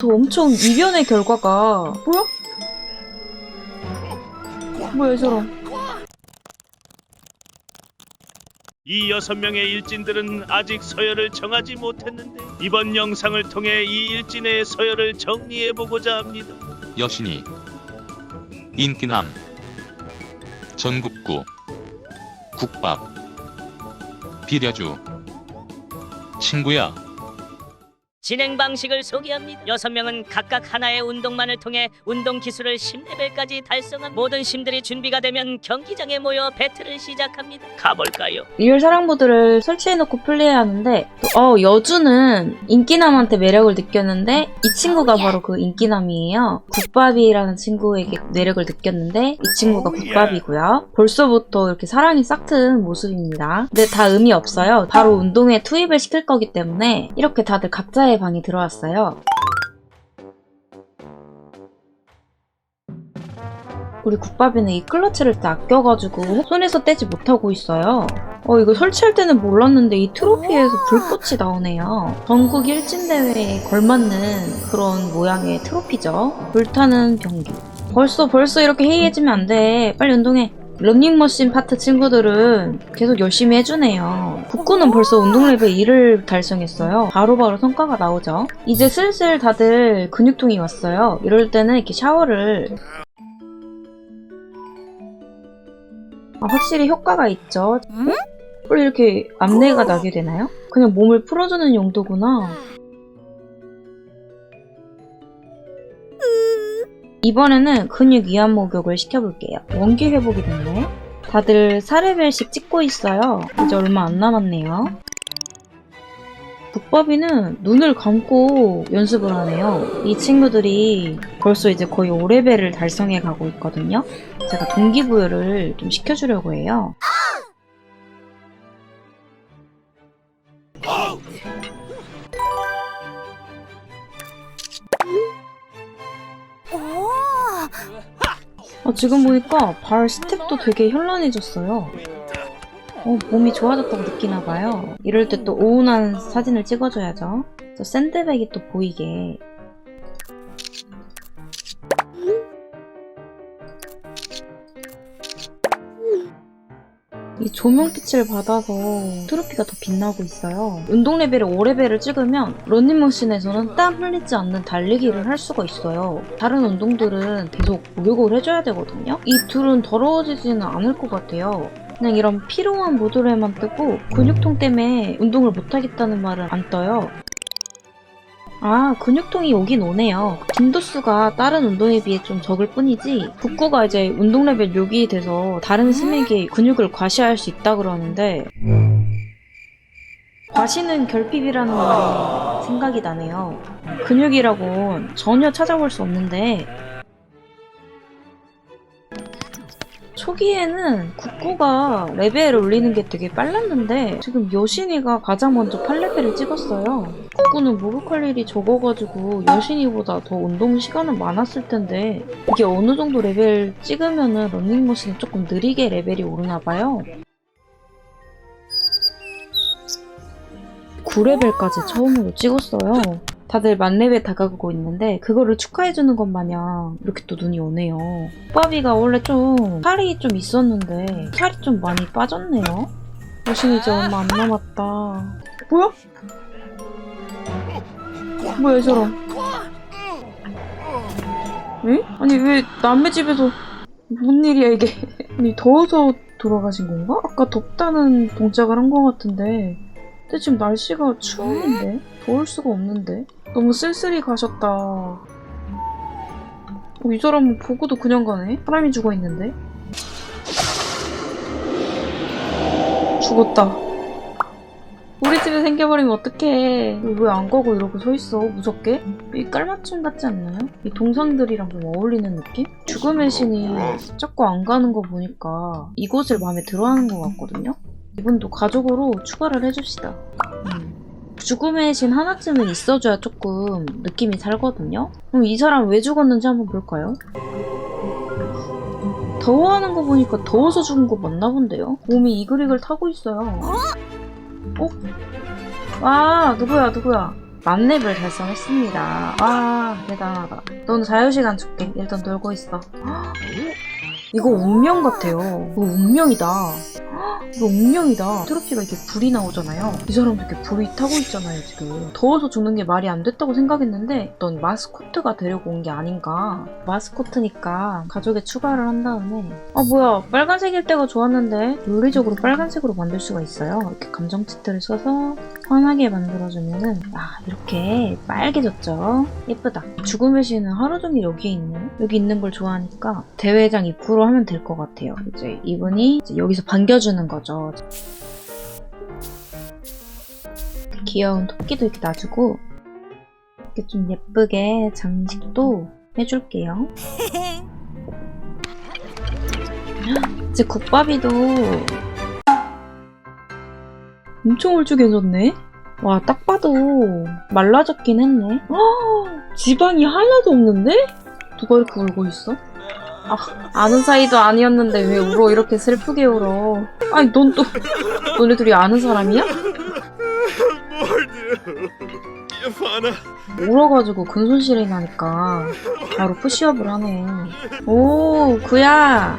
저 엄청 이변의 결과가 뭐야? 뭐야 이 사람 이 여섯 명의 일진들은 아직 서열을 정하지 못했는데 이번 영상을 통해 이 일진의 서열을 정리해 보고자 합니다. 여신이 인기남 전국구 국밥 비려주 친구야 진행 방식을 소개합니다. 여섯 명은 각각 하나의 운동만을 통해 운동 기술을 10레벨까지 달성한 모든 심들이 준비가 되면 경기장에 모여 배틀을 시작합니다. 가볼까요? 리얼 사랑 모드를 설치해놓고 플레이해야 하는데 또, 어 여주는 인기남한테 매력을 느꼈는데 이 친구가 바로 그 인기남이에요 국밥이라는 친구에게 매력을 느꼈는데 이 친구가 국밥이고요 벌써부터 이렇게 사랑이 싹튼 모습입니다 근데 다 의미 없어요 바로 운동에 투입을 시킬 거기 때문에 이렇게 다들 각자의 방에 들어왔어요 우리 국밥이는 이 클러치를 또 아껴가지고 손에서 떼지 못하고 있어요. 어, 이거 설치할 때는 몰랐는데 이 트로피에서 불꽃이 나오네요. 전국 일진대회에 걸맞는 그런 모양의 트로피죠. 불타는 경기. 벌써 벌써 이렇게 해이해지면 안 돼. 빨리 운동해. 런닝머신 파트 친구들은 계속 열심히 해주네요. 북구는 벌써 운동 레벨 1을 달성했어요. 바로바로 성과가 나오죠. 이제 슬슬 다들 근육통이 왔어요. 이럴 때는 이렇게 샤워를 아, 확실히 효과가 있죠. 어? 원래 이렇게 암내가 나게 되나요? 그냥 몸을 풀어주는 용도구나. 이번에는 근육 이완 목욕을 시켜볼게요. 원기 회복이 됐네. 다들 4레벨씩 찍고 있어요. 이제 얼마 안 남았네요. 북밥이는 눈을 감고 연습을 하네요. 이 친구들이 벌써 이제 거의 5레벨을 달성해 가고 있거든요. 제가 동기부여를 좀 시켜주려고 해요. 어, 지금 보니까 발 스텝도 되게 현란해졌어요. 어, 몸이 좋아졌다고 느끼나 봐요. 이럴 때 또 오운한 사진을 찍어줘야죠. 저 샌드백이 또 보이게. 이 조명빛을 받아서 트로피가 더 빛나고 있어요. 운동 레벨을 5레벨을 찍으면 런닝머신에서는 땀 흘리지 않는 달리기를 할 수가 있어요. 다른 운동들은 계속 목욕을 해줘야 되거든요. 이 둘은 더러워지지는 않을 것 같아요. 그냥 이런 피로한 모드로만 뜨고 근육통 때문에 운동을 못하겠다는 말은 안 떠요. 아, 근육통이 오긴 오네요. 빈도수가 다른 운동에 비해 좀 적을 뿐이지, 북구가 이제 운동 레벨 6이 돼서 다른 스맥에 근육을 과시할 수 있다 그러는데, 과시는 결핍이라는 말이 생각이 나네요. 근육이라고 전혀 찾아볼 수 없는데, 초기에는 국구가 레벨을 올리는 게 되게 빨랐는데 지금 여신이가 가장 먼저 8레벨을 찍었어요. 국구는 목욕할 일이 적어가지고 여신이보다 더 운동 시간은 많았을 텐데 이게 어느 정도 레벨 찍으면은 런닝머신이 조금 느리게 레벨이 오르나 봐요. 9레벨까지 처음으로 찍었어요. 다들 만렙에 다가가고 있는데 그거를 축하해주는 것 마냥 이렇게 또 눈이 오네요. 빠비가 원래 좀 살이 좀 있었는데 살이 좀 많이 빠졌네요. 여신 이제 얼마 안 남았다. 뭐야? 뭐야 이 사람? 응? 아니 왜 남의 집에서 뭔 일이야 이게? 아니 더워서 돌아가신 건가? 아까 덥다는 동작을 한 것 같은데 근데 지금 날씨가 추운데 더울 수가 없는데 너무 쓸쓸히 가셨다. 어, 이 사람은 보고도 그냥 가네? 사람이 죽어 있는데? 죽었다. 우리 집에 생겨버리면 어떡해. 왜 안 가고 이러고 서 있어? 무섭게? 이 깔맞춤 같지 않나요? 이 동상들이랑 좀 어울리는 느낌? 죽음의 신이 자꾸 안 가는 거 보니까 이곳을 마음에 들어 하는 것 같거든요? 이분도 가족으로 추가를 해줍시다. 음. 죽음의 신 하나쯤은 있어줘야 조금 느낌이 살거든요? 그럼 이 사람 왜 죽었는지 한번 볼까요? 더워하는 거 보니까 더워서 죽은 거 맞나 본데요? 몸이 이글이글 타고 있어요. 어? 아, 누구야, 누구야? 만렙을 달성했습니다. 아, 대단하다. 넌 자유시간 줄게. 일단 놀고 있어. 헉, 이거 운명 같아요. 이거 운명이다. 운명이다. 트로피가 이렇게 불이 나오잖아요. 이 사람도 이렇게 불이 타고 있잖아요, 지금. 더워서 죽는 게 말이 안 됐다고 생각했는데, 어떤 마스코트가 데리고 온 게 아닌가. 마스코트니까 가족에 추가를 한 다음에, 아, 뭐야. 빨간색일 때가 좋았는데, 논리적으로 빨간색으로 만들 수가 있어요. 이렇게 감정 치트를 써서 환하게 만들어주면은 아 이렇게 빨개졌죠 예쁘다 죽음의 시는 하루 종일 여기에 있네 여기 있는 걸 좋아하니까 대회장 입구로 하면 될 것 같아요 이제 이분이 이제 여기서 반겨주는 거죠 귀여운 토끼도 이렇게 놔주고 이렇게 좀 예쁘게 장식도 해줄게요 이제 국밥이도 엄청 울쭉해졌네? 와, 딱 봐도 말라졌긴 했네. 아, 지방이 하나도 없는데? 누가 이렇게 울고 있어? 아, 아는 사이도 아니었는데 왜 울어? 이렇게 슬프게 울어. 아니, 넌 또, 너네 둘이 아는 사람이야? 울어가지고 근손실이 나니까 바로 푸시업을 하네. 오, 그야.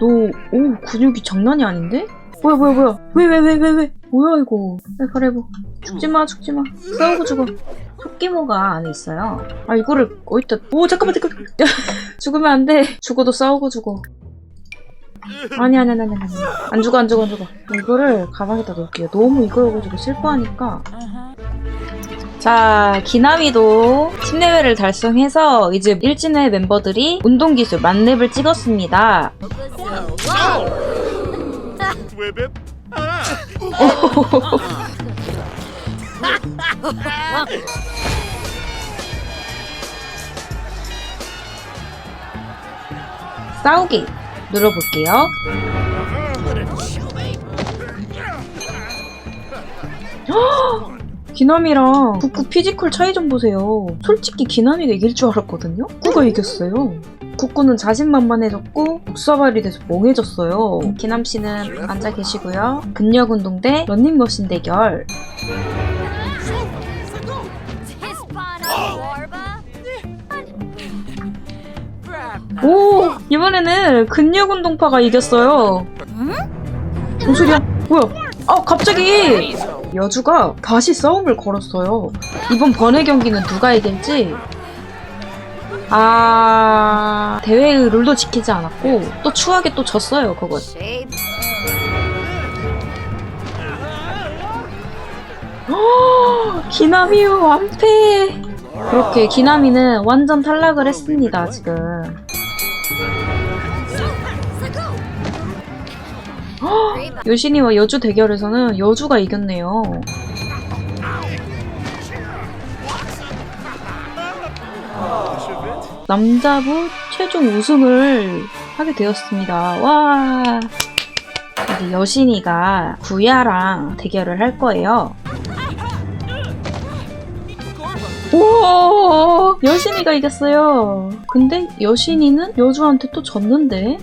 너, 오, 근육이 장난이 아닌데? 뭐야, 뭐야, 뭐야. 왜, 왜, 왜, 왜, 왜. 뭐야, 이거. 레버레버. 죽지마, 죽지마. 싸우고 죽어. 토끼모가 안에 있어요. 아, 이거를 어디다. 오, 잠깐만, 잠깐만. 죽으면 안 돼. 죽어도 싸우고 죽어. 아니, 아니, 아니, 아니, 아니. 안 죽어, 안 죽어, 안 죽어. 이거를 가방에다 넣을게요. 너무 이거여가지고 슬퍼하니까. 자, 기나미도 10레벨을 달성해서 이제 일진의 멤버들이 운동기술 만렙을 찍었습니다. 웹앱? 싸우기 눌러볼게요. 헉! 기남이랑 국구 피지컬 차이 좀 보세요. 솔직히 기남이가 이길 줄 알았거든요? 국구가 이겼어요. 국구는 자신만만해졌고 국사발이 돼서 멍해졌어요. 기남 씨는 앉아 계시고요. 근력 운동 대 런닝머신 대결. 오 이번에는 근력 운동파가 이겼어요. 무슨 소리야? 뭐야? 아 갑자기 여주가 다시 싸움을 걸었어요. 이번 번외 경기는 누가 이길지. 아 대회의 룰도 지키지 않았고 또 추하게 또 졌어요 그건. 허, 기나미요 완패. 그렇게 기나미는 완전 탈락을 했습니다 지금. 헉, 요신이와 여주 대결에서는 여주가 이겼네요. 남자부 최종 우승을 하게 되었습니다. 와. 이제 여신이가 구야랑 대결을 할 거예요. 오, 여신이가 이겼어요. 근데 여신이는 여주한테 또 졌는데?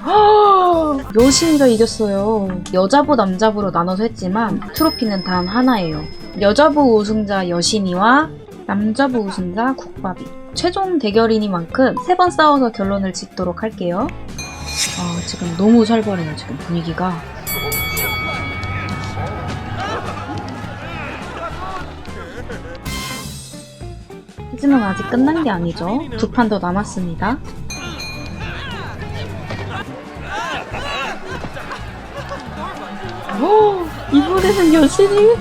아, 여신이가 이겼어요. 여자부 남자부로 나눠서 했지만 트로피는 단 하나예요. 여자부 우승자 여신이와 남자부 우승자 국밥이. 최종 대결이니만큼 세 번 싸워서 결론을 짓도록 할게요. 아, 지금 너무 살벌해요, 지금 분위기가. 하지만 아직 끝난 게 아니죠. 두 판 더 남았습니다. 오, 이번에는 여신이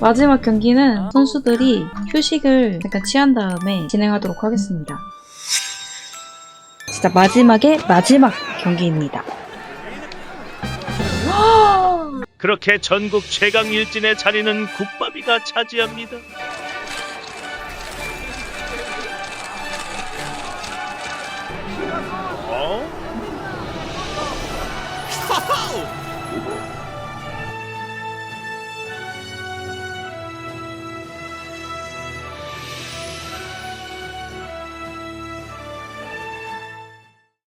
마지막 경기는 선수들이 휴식을 잠깐 취한 다음에 진행하도록 하겠습니다. 진짜 마지막에 마지막 경기입니다. 그렇게 전국 최강 일진의 자리는 국밥이가 차지합니다.